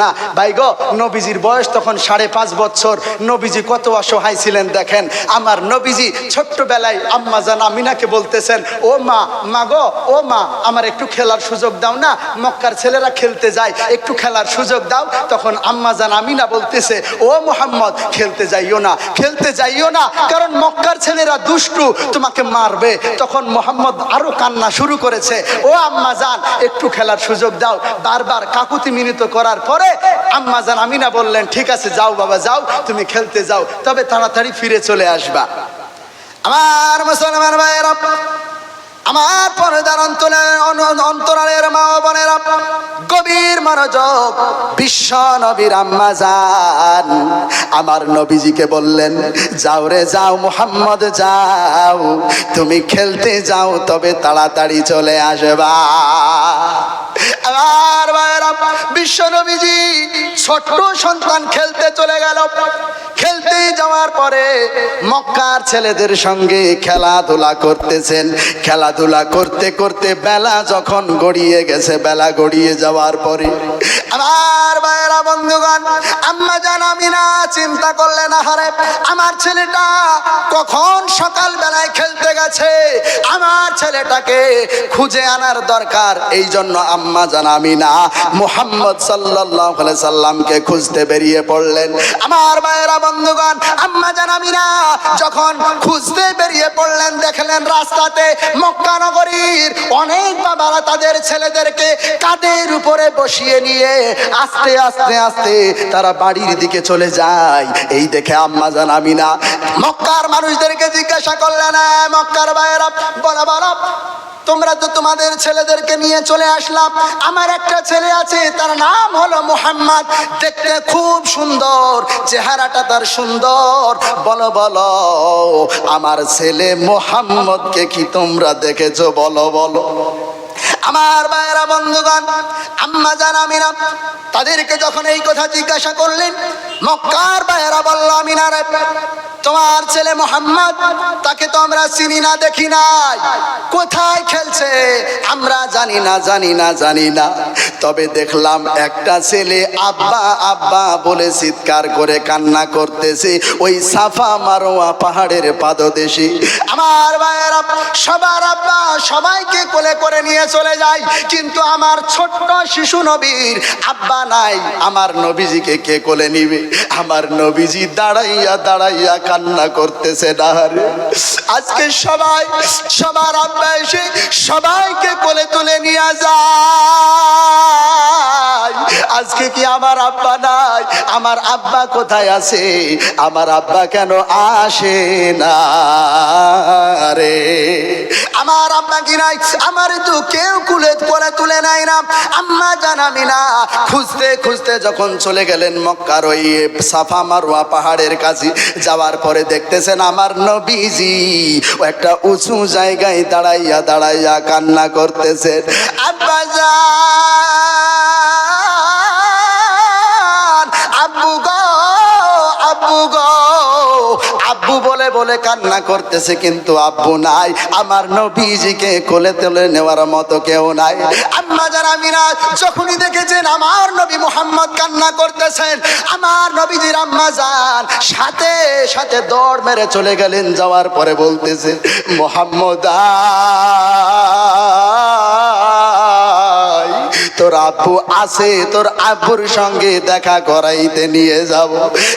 না। ভাই গো, নবীজির বয়স তখন সাড়ে পাঁচ বছর। নবীজি কত অসহায় ছিলেন দেখেন। আমার নবীজি ছোট্টবেলায় আম্মা জান আমিনাকে বলতেছেন, ও মা মা গো, ও মা, আমার একটু খেলার সুযোগ দাও না। মক্কার ছেলেরা খেলতে যায়, একটু খেলার সুযোগ দাও। তখন আম্মা জান আমিনা বলতেছে, ও মোহাম্মদ, খেলতে যাইও না, খেলতে যাইও না, কারণ মক্কার ছেলেরা দুষ্টু, তোমাকে মারবে। তখন মোহাম্মদ আরও কান্না শুরু করেছে, ও আম্মা জান, একটু খেলার সুযোগ দাও। বারবার কাকুতি মিনিত করার পরে আম্মা জান আমিনা বললেন, ঠিক আছে, যাও বাবা, যাও, তুমি খেলতে যাও, তবে তাড়াতাড়ি ফিরে চলে আসবা। আমার মুসলমান ভাইয়েরা আমার পর্দার অন্তরে অন্তরালের মা বোনেরা, গভীর মনোযোগ, বিশ্ব নবীর আম্মা আমার নবীজিকে বললেন, যাও রে, যাও মোহাম্মদ, যাও। তুমি খেলতে যাও, তবে তাড়াতাড়ি চলে আসবা। আমার বিশ্ব নবীজি ছোট্ট সন্তান খেলতে চলে গেল। খেলতে যাওয়ার পরে মক্কার ছেলেদের সঙ্গে খেলাধুলা করতেছেন। খেলাধুলা করতে করতে বেলা যখন গড়িয়ে গেছে, বেলা গড়িয়ে যাওয়ার পরে আমার ভাইয়েরা, বন্ধুগণ, আম্মা জান আমি না চিন্তা করলেন, আহারে, আমার ছেলেটা কখন সকাল বেলায় খেলতে গেছে? আমার ছেলেটাকে খুঁজে আনার দরকার। এই জন্য আম্মা জান আমি না মুহাম্মদ আলাইহি সাল্লামকে খুঁজতে বেরিয়ে পড়লেন। আমার ভাইয়েরা বন্ধুগণ, আম্মা জান আমি না যখন খুঁজতে বেরিয়ে পড়লেন, দেখলেন রাস্তাতে মক্কা নগরীর অনেক বাবারা তাদের ছেলেদেরকে কাদের উপরে বসিয়ে নিয়ে আস্তে আস্তে আস্তে তারা বাড়ির দিকে চলে যায়। এই দেখে আম্মা জান আমি না মক্কার মানুষদেরকে জিজ্ঞাসা করলেন মক্কার ভাইয়েরা, বলা বলা। তোমরা তো তোমাদের ছেলেদেরকে নিয়ে চলে আসলাম আমার একটা ছেলে আছে, তার নাম হলো মোহাম্মদ। দেখতে খুব সুন্দর, চেহারাটা তার সুন্দর। বলো বলো, আমার ছেলে মোহাম্মদকে কি তোমরা দেখেছ? বলো বলো। আমার ভাইয়েরা বন্ধুগণ, আম্মা জান, আমিনা, তাদেরকে যখন এই কথা জিজ্ঞাসা করলেন, মক্কার ভাইয়েরা বলল, আমিনা রে, তোমার ছেলে মোহাম্মদ, তাকে তো আমরা চিনি না, দেখি নাই। কোথায় খেলছে? আমরা জানি না জানি না জানি না। তবে দেখলাম একটা ছেলে আব্বা আব্বা বলে চিৎকার করে কান্না করতেছে, ওই সাফা মারোয়া পাহাড়ের পাদদেশে। আমার ভাইয়েরা সবার আব্বা সবাইকে কোলে করে নিয়ে চলে যায়, কিন্তু আমার ছোট্ট শিশু নবীর আব্বা নাই। আমার নবীজিকে কে কোলে নিবে? আমার নবীজি দাঁড়াইয়া দাঁড়াইয়া কান্না করতেছে ডাহারে। আজকে সবাই, সবার আব্বা এসে সবাইকে কোলে তুলে নিয়ে যায়। আজকে কি আমার আব্বা নাই? আমার আব্বা কোথায় আছে? আমার আব্বা কেন আসে না রে? আমার আব্বা কি নাই? আমার তো কেউ কুলে করে তুলে নাই না। আম্মা জানামি না। খুঁজতে খুঁজতে যখন চলে গেলেন মক্কার ওই সাফা মারোয়া পাহাড়ের কাছে, যাওয়ার পরে দেখতেছেন আমার নবীজি ও একটা উঁচু জায়গায় দাঁড়াইয়া দাঁড়াইয়া কান্না করতেছেন। আব্বা জান, আব্বু গো আব্বু গো। বলে বলে কান্না করতেছে, কিন্তু আব্বু নাই আমার নবীজিকে কোলে তোলে নেওয়ার মতো কেউ নাই আম্মা যারা আমিনা যখনই দেখেছেন আমার নবী মোহাম্মদ কান্না করতেছেন, আমার নবীজির আম্মা যান, সাথে সাথে দৌড় মেরে চলে গেলেন, যাওয়ার পরে বলতেছে, মোহাম্মদ। তোর আব্বু আছে, তোর আব্বুর সঙ্গে দেখা করাইতে নিয়ে যাব।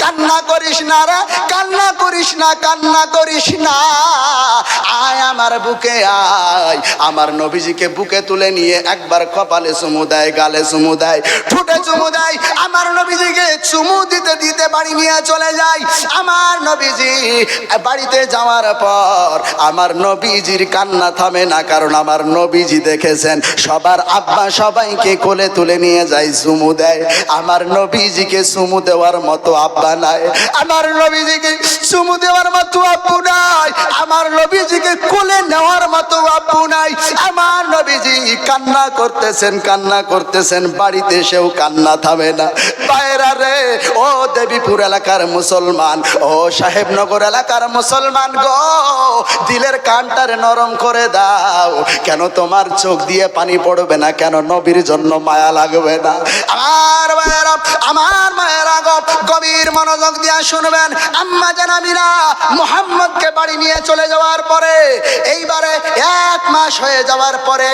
কান্না করিস না রে, কান্না করিস না, কান্না করিস না। আয় আমার বুকে, আয়। আমার নবীজিকে বুকে তুলে নিয়ে একবার কপালে চুমু দেয়, গালে চুমু দেয়, ঠোঁটে চুমু দেয়। আমার নবীজিকে চুমু দিতে দিতে বাড়ি নিয়ে চলে যায়। আমার নবীজি বাড়িতে যাওয়ার পর আমার নবীজির কান্না থামে না, কারণ আমার নবীজি দেখেছেন, সবার আব্বা সবাইকে কোলে তুলে নিয়ে যায় চুমু দেয়। আমার নবীজিকে চুমু দেওয়ার মতো আব্বা নাই। আমার নবীজিকে চুমু দেওয়ার মতো আব্বু নাই। আমার নবীজিকে কোলে নেওয়ার মতো আব্বু নাই। আমার নবীজি কান্না করতেছেন কান্না করতেছেন। বাড়িতে সেও কান্না থামে না। বাইরা রে, ও দেবীপুর এলাকার মুসলমান, ও সাহেবনগর এলাকার মুসলমান গো। দিলের কানটারে নরম করে দাও। কেন তোমার চোখ দিয়ে পানি পড়বে না? কেন নবীর জন্য মায়া লাগবে না। আমার মায়েরা আমার মায়ের গভীর মনোযোগ দিয়া শুনবেন। আম্মা মোহাম্মদকে বাড়ি নিয়ে চলে যাওয়ার পরে, এইবারে এক মাস হয়ে যাওয়ার পরে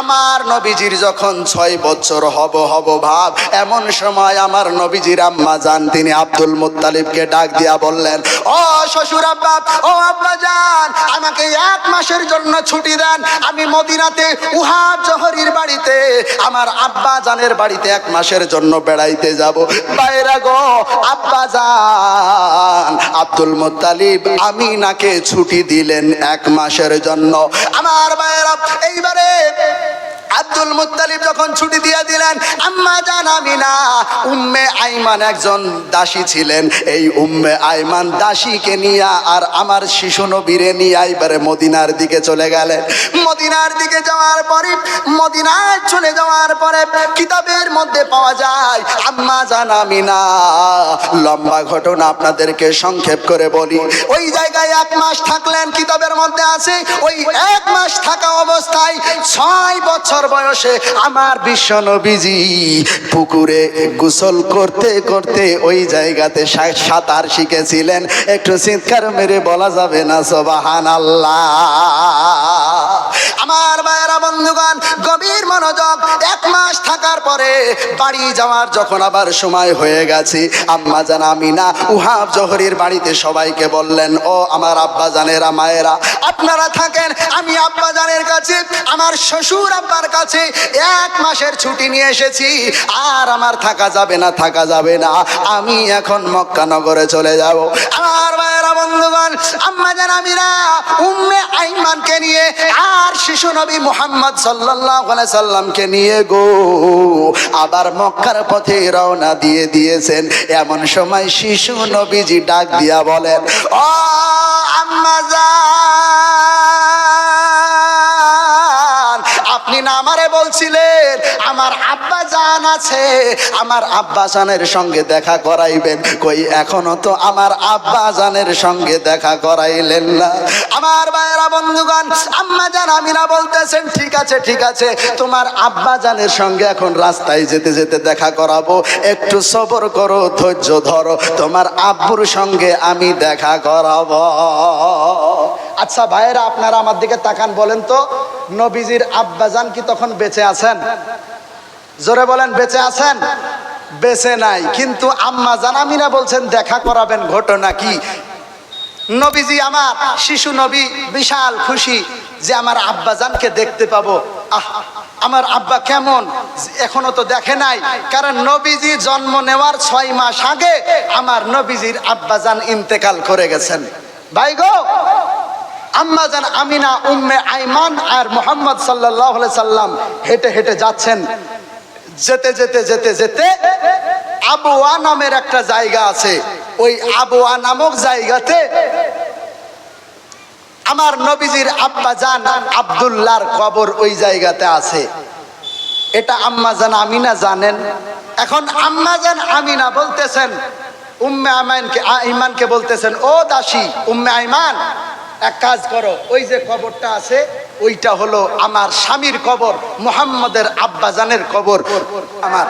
আমার নবীজির যখন ছয় বছর হব হব ভাব, এমন সময় আমার নবীজির আম্মা যান তিনি আব্দুল মুত্তালিবকে ডাক দিয়া বললেন, ও শ্বশুর আব্বা, ও আব্বা যান আমাকে এক মাসের জন্য ছুটি দেন। আমি মদিনাতে উহা জহরির বাড়িতে, আমার আব্বা জানের বাড়িতে এক মাসের জন্য বেড়াইতে যাব। বাইরা গো আব্বা যান আব্দুল মুত্তালিব আমিনাকে ছুটি দিলেন এক মাসের জন্য। আমার মায়েরা এইবারে আব্দুল মুত্তালিব যখন ছুটি দিয়ে দিলেন, আম্মা জান আমিনা, উম্মে আইমান একজন দাসী ছিলেন। এই উম্মে আইমান দাসীকে নিয়ে আর আমার শিশু নবীরে নিয়ে এবারে মদিনার দিকে চলে গেলেন। মদিনার দিকে যাওয়ার পরে, মদিনায় চলে যাওয়ার পরে কিতাবের মধ্যে পাওয়া যায়, আম্মা জান আমিনা, লম্বা ঘটনা আপনাদেরকে সংক্ষেপ করে বলি। ওই জায়গায় এক মাস থাকলেন, কিতাবের মধ্যে আছে, ওই এক মাস থাকা অবস্থায় ছয় বছর বয়সে আমার বিশ্ব নবীজি পুকুরে গোসল করতে করতে ওই জায়গাতে সাঁতার শিখেছিলেন। একটু চিৎকার মেরে বলা যাবে না সোবাহান আমার ভাইয়েরা, বন্ধুগণ, গভীর মনোযোগ, এক মাস থাকার পরে বাড়ি যাওয়ার যখন আবার সময় হয়ে গেছে, আম্মা জান আমিনা উহাব জহরির বাড়িতে সবাইকে বললেন, ও আমার আব্বা জানেরা, মায়েরা, আপনারা থাকেন, আমি আব্বা জানের কাছে, আমার শ্বশুর আব্বার কাছে এক মাসের ছুটি নিয়ে এসেছি। আর আমার থাকা যাবে না, থাকা যাবে না। আমি এখন মক্কা নগরে চলে যাব। আমার ভাইয়েরা, বন্ধুগণ, আম্মা জান আমিনা উম্মে আইমানকে নিয়ে আর শিশু নবী মুহাম্মদ সাল্লাল্লাহু আলাইহি সাল্লামকে নিয়ে গো। আবার মক্কার পথে রওনা দিয়ে দিয়েছেন। এমন সময় শিশু নবীজি ডাক দিয়া বলেন, ও আম্মা জান আপনি না আমারে বলছিলেন, আমার আব্বা জান আছে, আমার আব্বা জানের সঙ্গে দেখা করাইবেন। কই, এখনও তো আমার আব্বা জানের সঙ্গে দেখা করাইলেন না। আমার ভাইয়েরা বন্ধুগণ, আম্মা জান, আমিনা বলতেছেন, ঠিক আছে ঠিক আছে, তোমার আব্বা জানের সঙ্গে এখন রাস্তায় যেতে যেতে দেখা করাবো। একটু সবর করো, ধৈর্য ধরো, তোমার আব্বুর সঙ্গে আমি দেখা করাবো। আচ্ছা ভাইয়েরা, আপনারা আমার দিকে তাকান বলেন তো। নবীজির আব্বাজান কি তখন বেঁচে আছেন? জোরে বলেন, বেঁচে আছেন? বেঁচে নাই। কিন্তু আম্মা জানামিনা বলছেন, দেখা করাবেন ঘটনা কি? নবীজি আমার শিশু নবী, বিশাল খুশি যে আমার আব্বাজানকে দেখতে পাবো। আহ, আমার আব্বা কেমন? এখনও তো দেখে নাই। কারণ নবীজি জন্ম নেওয়ার ছয় মাস আগে আমার নবীজির আব্বাজান ইন্তেকাল করে গেছেন। ভাই গো আম্মা জান আমিনা, উম্মে আইমান আর মোহাম্মদ সাল্লাহ সাল্লাম হেঁটে হেঁটে যাচ্ছেন। যেতে যেতে যেতে যেতে আবুয়া নামের একটা জায়গা আছে। ওই আবুয়া নামক জায়গাতে আমার নবীজির আব্বা জান আবদুল্লাহর কবর ওই জায়গাতে আছে। এটা আম্মা জান আমিনা জানেন। এখন আম্মা জান আমিনা বলতেছেন, উম্মে আইমানকে আইমানকে বলতেছেন, ও দাসী, উম্মে আইমান এক কাজ করো, ওই যে কবরটা আছে, ওইটা হলো আমার স্বামীর কবর, মুহাম্মদের আব্বাজানের কবর। আমার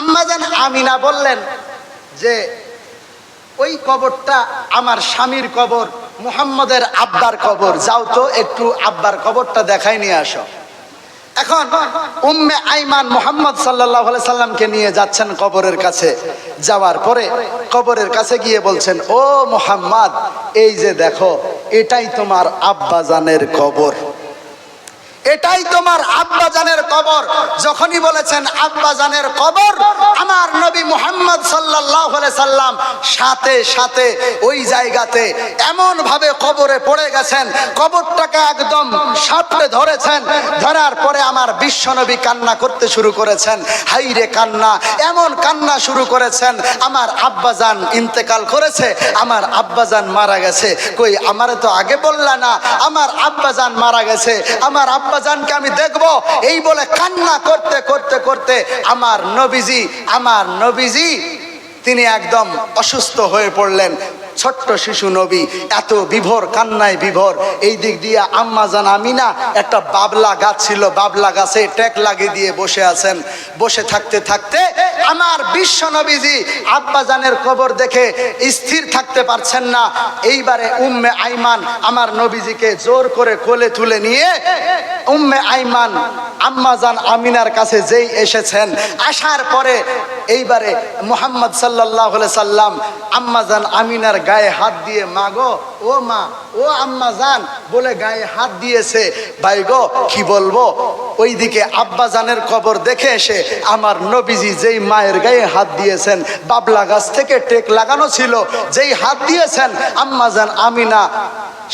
আম্মাজান আমিনা বললেন যে, ওই কবরটা আমার স্বামীর কবর, মুহাম্মদের আব্বার কবর। যাও তো একটু আব্বার কবরটা দেখাই নিয়ে আসো। এখন উম্মে আইমান মোহাম্মদ সাল্লাহ সাল্লামকে নিয়ে যাচ্ছেন কবরের কাছে। যাওয়ার পরে কবরের কাছে গিয়ে বলছেন, ও মোহাম্মদ, এই যে দেখো, এটাই তোমার আব্বাজানের কবর। এটাই তোমার আব্বাজানের কবর। যখনই বলেছেন আব্বাজানের কবর, আমার নবী মুহাম্মদ আলাইহি সাল্লাম সাথে সাথে ওই জায়গাতে এমন ভাবে কবরে পড়ে গেছেন, কবরটাকে একদম সাপড়ে ধরেছেন, ধরার পরে আমার বিশ্বনবী কান্না করতে শুরু করেছেন, হাইরে কান্না, এমন কান্না শুরু করেছেন, আমার আব্বাজান ইন্তেকাল করেছে, আমার আব্বাজান মারা গেছে। কই, আমারে তো আগে বললা না, আমার আব্বাজান মারা গেছে, আমার আব্বাজানকে আমি দেখব। এই বলে কান্না করতে করতে করতে আমার নবীজি আমার নবীজি তিনি একদম অসুস্থ হয়ে পড়লেন। ছোট্ট শিশু নবী, এত বিভোর, কান্নায় বিভোর। এই দিক দিয়ে আম্মা জান আমিনা একটা বাবলা গাছ ছিল, বাবলা গাছে ট্যাক লাগিয়ে দিয়ে বসে আছেন। বসে থাকতে থাকতে আমার বিশ্ব নবীজি আব্বা জানের কবর দেখে স্থির থাকতে পারছেন না। এইবারে উম্মে আইমান আমার নবীজিকে জোর করে কোলে তুলে নিয়ে উম্মে আইমান আম্মাজান আমিনার কাছে যেই এসেছেন, আসার পরে এইবারে মোহাম্মদ সাল্লাহ সাল্লাম আম্মাজান আমিনার গায়ে হাত দিয়ে, মা গো, ও মা, ও আম্মা আম্মাজান বলে গায়ে হাত দিয়েছে। ভাই গো, কি বলব? ওইদিকে আব্বাজানের কবর দেখে এসে আমার নবীজি যেই মায়ের গায়ে হাত দিয়েছেন, বাবলা গাছ থেকে টেক লাগানো ছিল, যেই হাত দিয়েছেন, আম্মা আম্মাজান আমিনা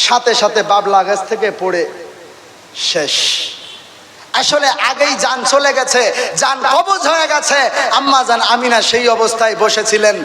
সাথে সাথে বাবলা গাছ থেকে পড়ে শেষ। আসলে আগেই যান চলে গেছে যান কবজ হয়ে গেছে। আম্মা জান আমিনা সেই অবস্থায় বসেছিলেন।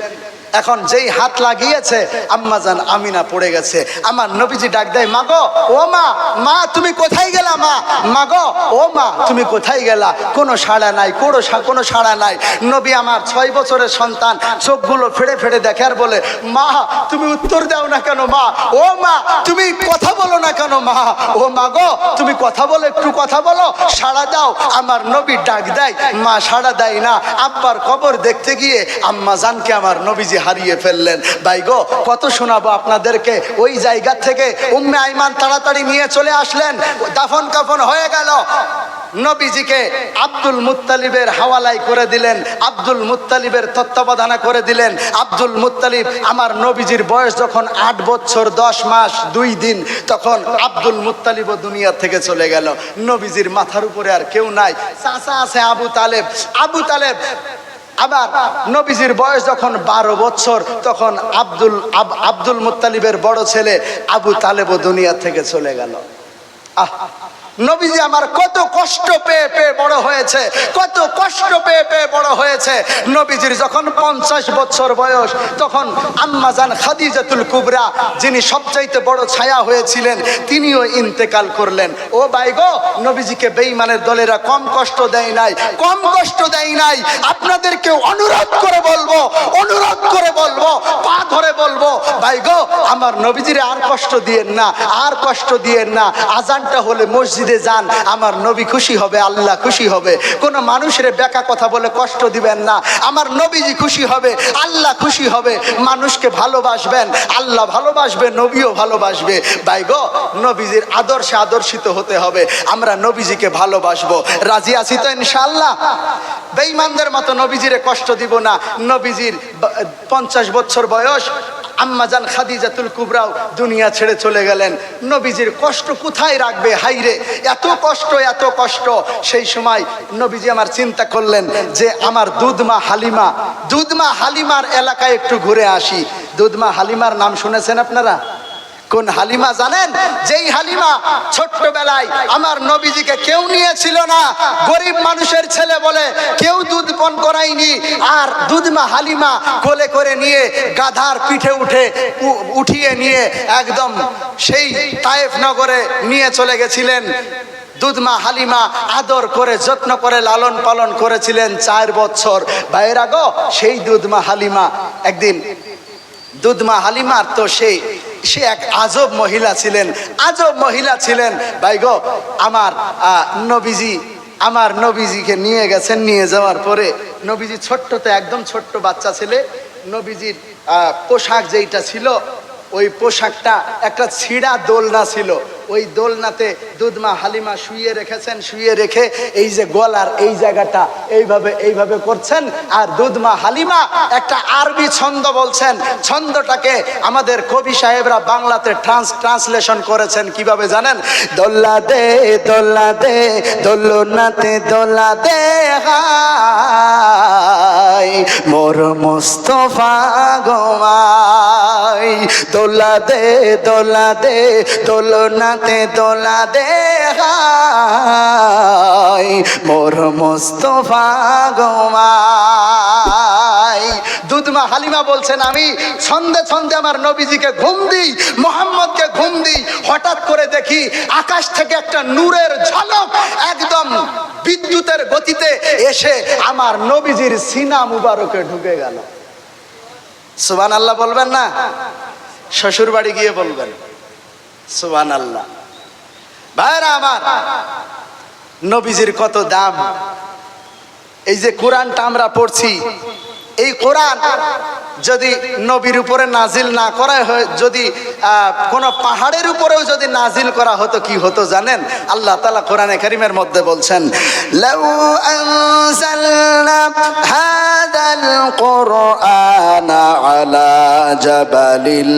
এখন যেই হাত লাগিয়েছে, আম্মা জান আমিনা পড়ে গেছে। আমার নবীজি ডাক দেয়, মাগো, ও মা মা, তুমি কোথায় গেলা, মা? মাগো, ও মা, তুমি কোথায় গেলা? কোনো সাড়া নাই, কোনো কোনো সাড়া নাই। নবী আমার ছয় বছরের সন্তান, চোখগুলো ফেড়ে ফেড়ে দেখে আর বলে, মা, তুমি উত্তর দাও না কেন, মা? ও মা, তুমি কথা বলো না কেন, মা? ও মা গো, তুমি কথা বলো, একটু কথা বলো সাড়া দাও। আমার নবী ডাক দেয়, মা সাড়া দেয় না। আব্বার কবর দেখতে গিয়ে আম্মা জানকে আমার নবীজি হারিয়ে ফেললেন। ভাই গো, কত শোনাবো আপনাদেরকে? ওই জায়গা থেকে উম্মে আইমান তাড়াতাড়ি নিয়ে চলে আসলেন। দাফন কাফন হয়ে গেল। নবীজিকে আব্দুল মুত্তালিবের হাওয়ালাই করে দিলেন, আব্দুল মুত্তালিবের তত্ত্বাবধানা করে দিলেন। আব্দুল মুত্তালিব, আমার নবীজির বয়স যখন আট বছর, দশ মাস, দুই দিন, তখন আব্দুল মুত্তালিবও দুনিয়া থেকে চলে গেল। নবীজির মাথার উপরে আর কেউ নাই। চাচা আছে আবু তালেব। আবু তালেব আবার নবীজির বয়স যখন বারো বছর, তখন আব্দুল, আব- আব্দুল মুতালিবের বড় ছেলে আবু তালেবও দুনিয়া থেকে চলে গেল। আহ! নবীজি আমার কত কষ্ট পেয়ে পেয়ে বড় হয়েছে, কত কষ্ট পেয়ে পেয়ে বড় হয়েছে। নবীজির যখন পঞ্চাশ বছর বয়স, তখন আম্মাজান খাদিজাতুল কুবরা, যিনি সবচাইতে বড় ছায়া হয়েছিলেন, তিনিও ইন্তেকাল করলেন। ও ভাই গো, নবীজিকে বেঈমানের দলেরা কম কষ্ট দেয় নাই, কম কষ্ট দেয় নাই। আপনাদেরকে অনুরোধ করে বলব, অনুরোধ করে বলব, পা ধরে বলব, ভাই গো, আমার নবীজিরে আর কষ্ট দিয়েন না, আর কষ্ট দিয়েন না। আজানটা হলে মসজিদে যান, আমার নবী খুশি হবে, আল্লাহ খুশি হবে। কোনো মানুষের বেকা কথা বলে কষ্ট দিবেন না। আমার নবীজি খুশি হবে, আল্লাহ খুশি হবে। মানুষকে ভালোবাসবেন, আল্লাহ ভালোবাসবে, নবীও ভালোবাসবে। ভাই গো, নবীজির আদর্শে আদর্শিত হতে হবে। আমরা নবীজিকে ভালোবাসবো। রাজি আছি তো ইনশাআল্লাহ? বেঈমানদের মতো নবীজিরে কষ্ট দিব না। নবীজির পঞ্চাশ বছর বয়স আম্মাজান খাদিজাতুল কুবরাও দুনিয়া ছেড়ে চলে গেলেন। নবীজির কষ্ট কোথায় রাখবে? হাইরে, এত কষ্ট এত কষ্ট। সেই সময় নবীজি আমার চিন্তা করলেন যে আমার দুধমা হালিমা, দুধমা হালিমার এলাকায় একটু ঘুরে আসি। দুধমা হালিমার নাম শুনেছেন আপনারা? কোন হালিমা জানেন? যেই হালিমা ছোট্টবেলায় আমার নবীজিকে কেউ নিয়েছিল না। গরিব মানুষের ছেলে বলে কেউ দুধ পান করায়নি। আর দুধমা হালিমা কোলে করে নিয়ে গাধার পিঠে উঠে উঠিয়ে নিয়ে একদম সেই তায়েফ নগরে নিয়ে চলে গেছিলেন। দুধমা হালিমা আদর করে, যত্ন করে, লালন পালন করেছিলেন চার বছর। বাইরা গো, সেই দুধমা হালিমা একদিন, দুধমা হালিমার তো সেই সে এক আজব মহিলা ছিলেন, আজব মহিলা ছিলেন। ভাই গো, আমার নবীজি, আমার নবীজিকে নিয়ে গেছেন, নিয়ে যাওয়ার পরে নবীজি ছোট্টতে একদম ছোট্ট বাচ্চা ছেলে, নবীজির পোশাক যেইটা ছিল, ওই পোশাকটা একটা ছিঁড়া দোলনা ছিল। ওই দোলনাতে দুধমা হালিমা শুয়ে রেখেছেন শুয়ে রেখে এই যে গলার এই জায়গাটা এইভাবে এইভাবে করছেন। আর দুধমা হালিমা একটা আরবি ছন্দ বলছেন। ছন্দটাকে আমাদের কবি সাহেবরা বাংলাতে ট্রান্স ট্রান্সলেশন করেছেন, কীভাবে জানেন? দোল্লা দে দোল্লা দে, দোলনাতে দোল্লা দে হাই মোর মুস্তফা গোমাই। দোলা দে দোলা দে, দোলনাতে দোলা দে হাই। মোর মুস্তফা গোমাই। দুধমা হালিমা বলছেন, আমি ছন্দে ছন্দে আমার নবীজিকে ঘুম দিই, মোহাম্মদকে ঘুম দিই, হঠাৎ করে দেখি আকাশ থেকে একটা নূরের ঝলক একদম বিদ্যুতের গতিতে এসে আমার নবীজির সিনা মুবারকে ঢুকে গেল। সুবান আল্লাহ বলবেন না? শ্বশুর বাড়ি গিয়ে বলবেন সুবান আল্লাহ ভাইরা আমার, নবীজির কত দাম? এই যে কোরআনটা আমরা পড়ছি এই কোরআন যদি নবীর উপরে নাজিল না করা হয়, যদি কোনো পাহাড়ের উপরেও যদি নাজিল করা হতো, কি হতো জানেন? আল্লাহ তালা কোরআনে কারিমের মধ্যে বলছেন জাবালিল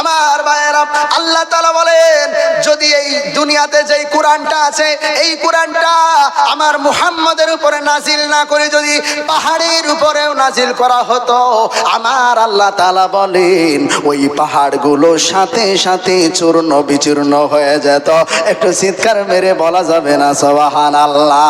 আমার ভাইয়েরা, আল্লাহ তাআলা বলেন, যদি এই দুনিয়াতে যেই কোরআনটা আছে, এই কোরআনটা আমার মুহাম্মাদের উপরে নাজিল না করে যদি পাহাড়ের উপরেও নাজিল করা হতো, আমার আল্লাহ তাআলা বলেন, ওই পাহাড়গুলো সাথে সাথে চূর্ণ বিচূর্ণ হয়ে যেত। একটু চিৎকার মেরে বলা যাবে না সবাহান আল্লাহ